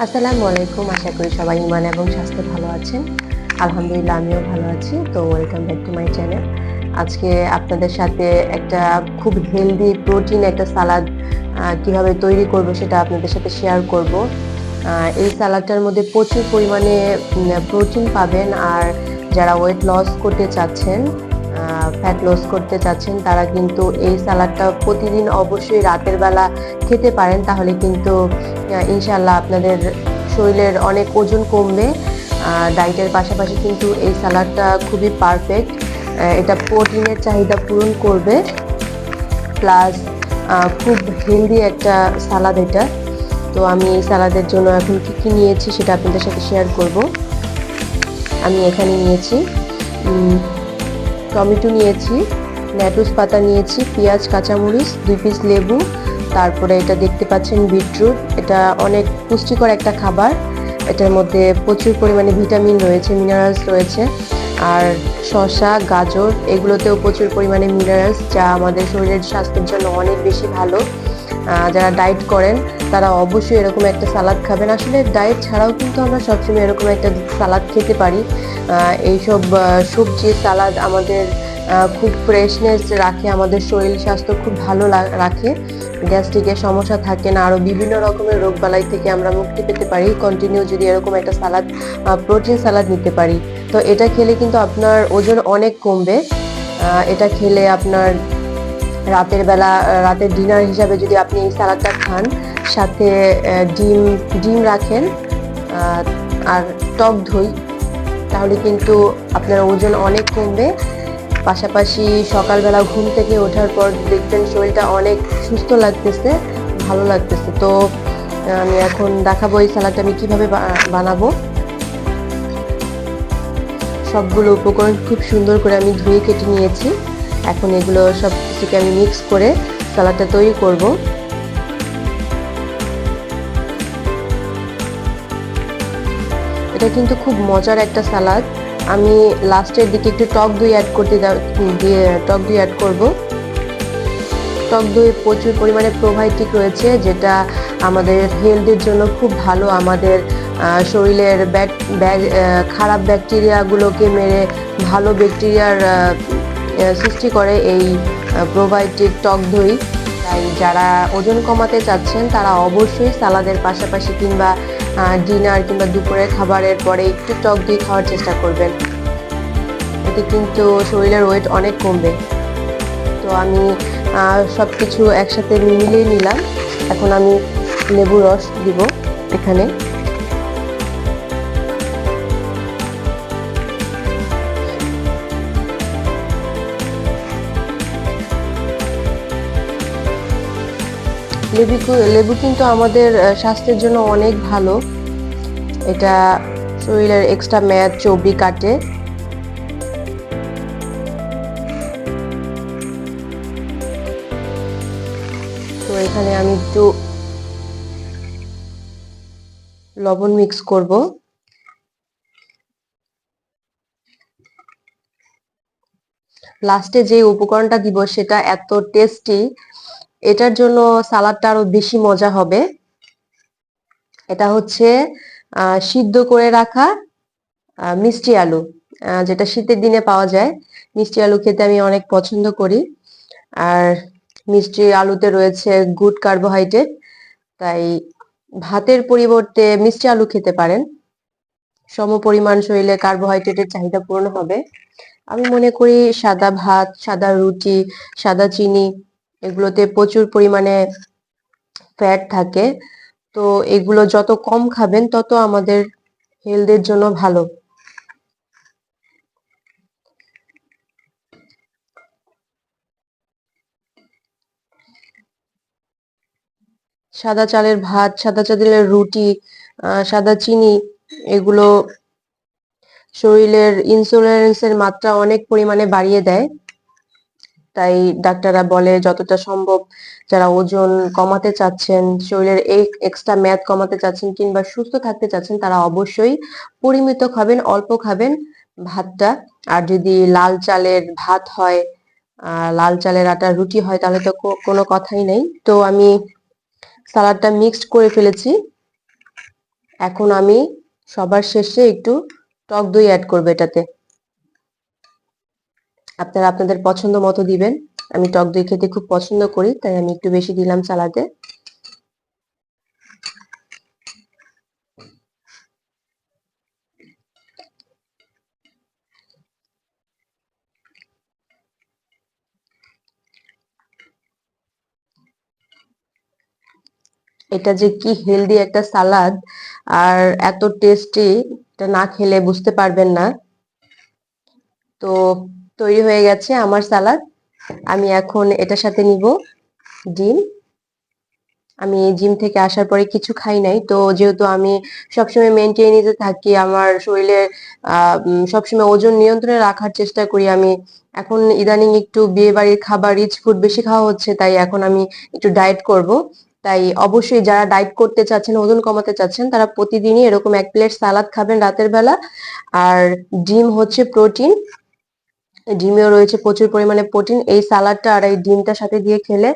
আসসালামু আলাইকুম। আশা করি সবাই ইমান এবং স্বাস্থ্য ভালো আছেন। আলহামদুলিল্লাহ, আমিও ভালো আছি। তো welcome back to my channel আজকে আপনাদের সাথে একটা খুব হেলদি প্রোটিন একটা সালাদ কীভাবে তৈরি করব সেটা আপনাদের সাথে শেয়ার করব। এই সালাদটার মধ্যে প্রচুর পরিমাণে প্রোটিন পাবেন। আর যারা ওয়েট লস করতে চাচ্ছেন ফ্যাট লস করতে চাচ্ছেন, তারা কিন্তু এই সালাদটা প্রতিদিন অবশ্যই রাতের বেলা খেতে পারেন, তাহলে কিন্তু ইনশাল্লাহ আপনাদের শরীরের অনেক ওজন কমবে। ডায়েটের পাশাপাশি কিন্তু এই সালাডটা খুবই পারফেক্ট এটা প্রোটিনের চাহিদা পূরণ করবে। প্লাস খুব হেলদি একটা সালাদ এটা। তো আমি এই সালাদের জন্য এখন কী কী নিয়েছি সেটা আপনাদের সাথে শেয়ার করব। আমি এখানে নিয়েছি টমেটো নিয়েছি, লেটুস পাতা নিয়েছি, পেঁয়াজ, কাঁচামরিচ, দুই পিস লেবু, তারপরে এটা দেখতে পাচ্ছেন বিটরুট। এটা অনেক পুষ্টিকর একটা খাবার। এটার মধ্যে প্রচুর পরিমাণে ভিটামিন রয়েছে, মিনারেলস রয়েছে। আর শশা গাজর, এগুলোতেও প্রচুর পরিমাণে মিনারেলস, যা আমাদের শরীরের স্বাস্থ্যের জন্য অনেক বেশি ভালো। যারা ডায়েট করেন তারা অবশ্যই এরকম একটা সালাদ খাবেন। আসলে ডায়েট ছাড়াও কিন্তু আমরা সবসময় এরকম একটা সালাদ খেতে পারি। এইসব আহ, সবজি সালাদ আমাদের খুব ফ্রেশনেস রাখে আমাদের শরীর স্বাস্থ্য খুব ভালো রাখে। গ্যাস্ট্রিকের সমস্যা থাকে না আরও বিভিন্ন রকমের রোগবালাই থেকে আমরা মুক্তি পেতে পারি। কন্টিনিউ যদি এরকম একটা সালাদ প্রোটিন সালাদ নিতে পারি। তো এটা খেলে কিন্তু আপনার ওজন অনেক কমবে। এটা খেলে আপনার রাতের বেলা রাতের ডিনার হিসাবে যদি আপনি এই সালাদটা খান, সাথে ডিম ডিম রাখেন আর টক দই, তাহলে কিন্তু আপনার ওজন অনেক কমবে। পাশাপাশি সকালবেলা ঘুম থেকে ওঠার পর দেখবেন শরীরটা অনেক সুস্থ লাগতেছে, ভালো লাগতেছে। তো আমি এখন দেখাবো এই সালাদটা আমি কীভাবে বানাবো। সবগুলো উপকরণ খুব সুন্দর করে আমি ধুয়ে কেটে নিয়েছি। এখন এগুলো সব কিছুকে আমি মিক্স করে সালাদটা তৈরি করব। এটা কিন্তু খুব মজার একটা সালাদ। আমি লাস্টের দিকে একটু টক দই অ্যাড করতে দিয়ে টক দই অ্যাড করব। টক দই প্রচুর পরিমাণে প্রোবায়োটিক রয়েছে, যেটা আমাদের হেলথের জন্য খুব ভালো। আমাদের শরীরের ব্যাক- খারাপ ব্যাকটেরিয়াগুলোকে মেরে ভালো ব্যাকটেরিয়ার সৃষ্টি করে এই প্রোবায়োটিক টক দই। তাই যারা ওজন কমাতে চাচ্ছেন, তারা অবশ্যই সালাদের পাশাপাশি কিংবা ডিনার কিংবা দুপুরের খাবারের পরে একটু টক দই খাওয়ার চেষ্টা করবেন। এতে কিন্তু শরীরের ওয়েট অনেক কমবে। তো আমি সব কিছু একসাথে মিলিয়ে নিলাম। এখন আমি লেবু রস দিব এখানে। লেবু লেবু কিন্তু আমাদের স্বাস্থ্যের জন্য অনেক ভালো। এটা শরীরের এক্সট্রা ম্যাদ চর্বি কাটে। তো এখানে আমি একটু লবণ মিক্স করব। লাস্টে যে উপকরণটা দিব সেটা এত টেস্টি এটার জন্য সালাদটা আরও বেশি মজা হবে। এটা হচ্ছে সিদ্ধ করে রাখা মিষ্টি আলু যেটা শীতের দিনে পাওয়া যায়। মিষ্টি আলু খেতে আমি অনেক পছন্দ করি। আর মিষ্টি আলুতে রয়েছে গুড কার্বোহাইড্রেট, তাই ভাতের পরিবর্তে মিষ্টি আলু খেতে পারেন। সম পরিমাণ শরীরে কার্বোহাইড্রেটের চাহিদা পূরণ হবে। আমি মনে করি সাদা ভাত, সাদা রুটি, সাদা চিনি এগুলোতে প্রচুর পরিমাণে ফ্যাট থাকে। তো এগুলো যত কম খাবেন, তত আমাদের হেলথের জন্য ভালো। সাদা চালের ভাত, সাদা চালের রুটি সাদা চিনি, এগুলো শরীরের ইনসুলিনের মাত্রা অনেক পরিমাণে বাড়িয়ে দেয়। তাই ডাক্তাররা বলে যতটা সম্ভব যারা ওজন কমাতে চাচ্ছেন, শরীরের এই এক্সট্রা ম্যাদ কমাতে চাচ্ছেন কিংবা সুস্থ থাকতে চাচ্ছেন, তারা অবশ্যই পরিমিত খাবেন, অল্প খাবেন ভাতটা। আর যদি লাল চালের ভাত হয় লাল চালের আটা রুটি হয়, তাহলে তো কোনো কথাই নেই। তো আমি সালাডটা মিক্সড করে ফেলেছি। এখন আমি সবার শেষে একটু টক দই অ্যাড করব এটাতে। আপনারা আপনাদের পছন্দ মতো দিবেন। আমি টক দই খেতে খুব পছন্দ করি, তাই আমি একটু বেশি দিলাম সালাদে এটা যে কি হেলদি একটা সালাদ আর এত টেস্টি এটা না খেলে বুঝতে পারবেন না। তো তৈরি হয়ে গেছে আমার সালাদ। আমি এখন এটার সাথে নিব ডিম। আমি জিম থেকে আসার পরে কিছু খাই নাই। তো যেহেতু আমি সবসময় মেনটেনিতে থাকি, আমার শরীরে সবসময় ওজন নিয়ন্ত্রণে রাখার চেষ্টা করি আমি। এখন ইদানিং একটু বিয়ে বাড়ির খাবার রিচ ফুড বেশি খাওয়া হচ্ছে, তাই এখন আমি একটু ডায়েট করব। তাই অবশ্যই যারা ডায়েট করতে চাচ্ছেন, ওজন কমাতে চাচ্ছেন, তারা প্রতিদিনই এরকম এক প্লেট সালাদ খাবেন রাতের বেলা। আর ডিম হচ্ছে প্রোটিন ডিমেও রয়েছে প্রচুর পরিমাণে প্রোটিন। এই সালাডটা আর এই ডিমটার সাথে দিয়ে খেলে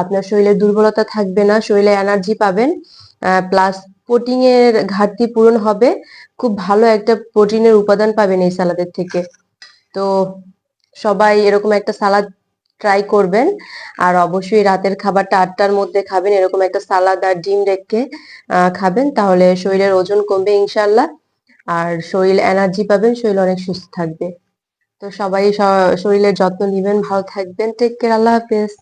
আপনার শরীরে দুর্বলতা থাকবে না, শরীরে এনার্জি পাবেন। প্লাস প্রোটিনের ঘাটতি পূরণ হবে। খুব ভালো একটা প্রোটিনের উপাদান পাবেন এই সালাদের থেকে। তো সবাই এরকম একটা সালাদ ট্রাই করবেন। আর অবশ্যই রাতের খাবারটা আটটার মধ্যে খাবেন, এরকম একটা সালাদ আর ডিম রেখে খাবেন। তাহলে শরীরের ওজন কমবে ইনশাল্লাহ আর শরীর এনার্জি পাবেন, শরীর অনেক সুস্থ থাকবে। তো সবাই শরীরের যত্ন নিবেন ভালো থাকবেন টেক কেয়ার আল্লাহ হাফেজ।